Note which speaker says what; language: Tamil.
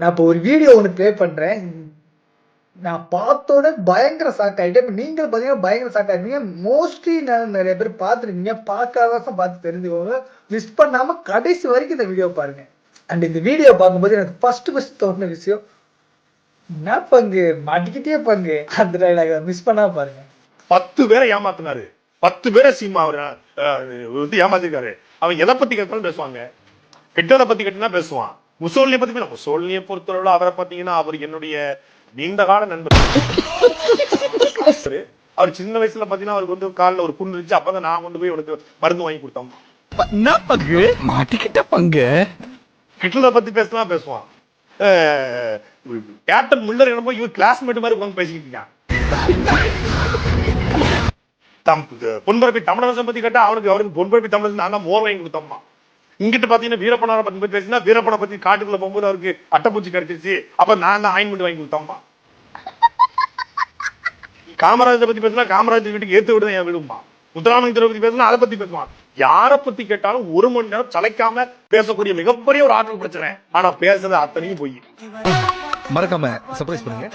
Speaker 1: நான் இப்போ ஒரு வீடியோ ஒன்று ப்ளே பண்ணுறேன் நான் பார்த்தோன்னே பயங்கர ஷாக் ஆகிட்டேன் நீங்கள் நீங்களும் பார்த்தீங்கன்னா பயங்கர ஷாக் ஆகிட்டீங்க மோஸ்ட்லி நான் நிறைய பேர் பார்த்துருக்கீங்க. பார்க்காத பார்த்து தெரிஞ்சுக்கோங்க. மிஸ் பண்ணாமல் கடைசி வரைக்கும் இந்த வீடியோ பாருங்க. அண்ட் இந்த வீடியோ பார்க்கும்போது எனக்கு ஃபர்ஸ்ட் ஃபர்ஸ்ட் தோணுன விஷயம் என்ன பங்கு? மாட்டிக்கிட்டே பங்கு. அந்த டைலாக மிஸ் பண்ணாம பாருங்க.
Speaker 2: பத்து பேரை ஏமாத்தினாரு. பத்து பேரை சீமா அவர் வந்து ஏமாத்திருக்காரு. அவன் எதை பத்தி கேட்டாலும் பேசுவாங்க. கெட்டதை பத்தி கேட்டுனா பேசுவான். முசோலினியை பத்தி முசோலினியை பொறுத்தளவுல அவரை பாத்தீங்கன்னா அவர் என்னுடைய நீண்ட கால நண்பர். அவர் சின்ன வயசுல பாத்தீங்கன்னா அவருக்கு வந்து காலில் ஒரு புண்ணு இருந்துச்சு. அப்பதான் நான் கொண்டு போய் அவனுக்கு மருந்து வாங்கி கொடுத்தோம்
Speaker 3: என்ன பங்கு? மாட்டிக்கிட்ட பங்கு?
Speaker 2: ஹிட்லரை பத்தி பேசினா பேசுவான். கேப்டன் முல்லர் என்னமோ இவர் கிளாஸ்மேட் மாதிரி உட்காந்து பேசிக்கிட்டு இருக்கான். தம் பொன்பரப்பி தமிழரசன் பத்தி கேட்டா அவனுக்கு அவருக்கு பொன்பரப்பி தமிழரசன் நான் தான் மோர் வாங்கி கொடுத்தோம்மா. இங்கிட்டு பாத்தீங்கன்னா வீரப்பனார பத்தி பேசினா வீரப்பனை பத்தி காட்டுக்குள்ள போகும்போது அவருக்கு அட்டைப்பூச்சி கிடைச்சிச்சு அப்ப நான் தான் ஆயின்மெண்ட் வாங்கி கொடுத்தோம்மா காமராஜரை பத்தி பேசினா காமராஜர் வீட்டுக்கு ஏத்து விடுதான் என் வீடுமா முத்துராமலிங்கரை பத்தி பேசினா அதை பத்தி பேசுவான். யாரை பத்தி கேட்டாலும் ஒரு மணி நேரம் சளைக்காம பேசக்கூடிய மிகப்பெரிய ஒரு ஆற்றல் பிரச்சனை. ஆனா பேசுறது அத்தனையும் போய்.
Speaker 3: மறக்காம சர்ப்ரைஸ் பண்ணுங்க.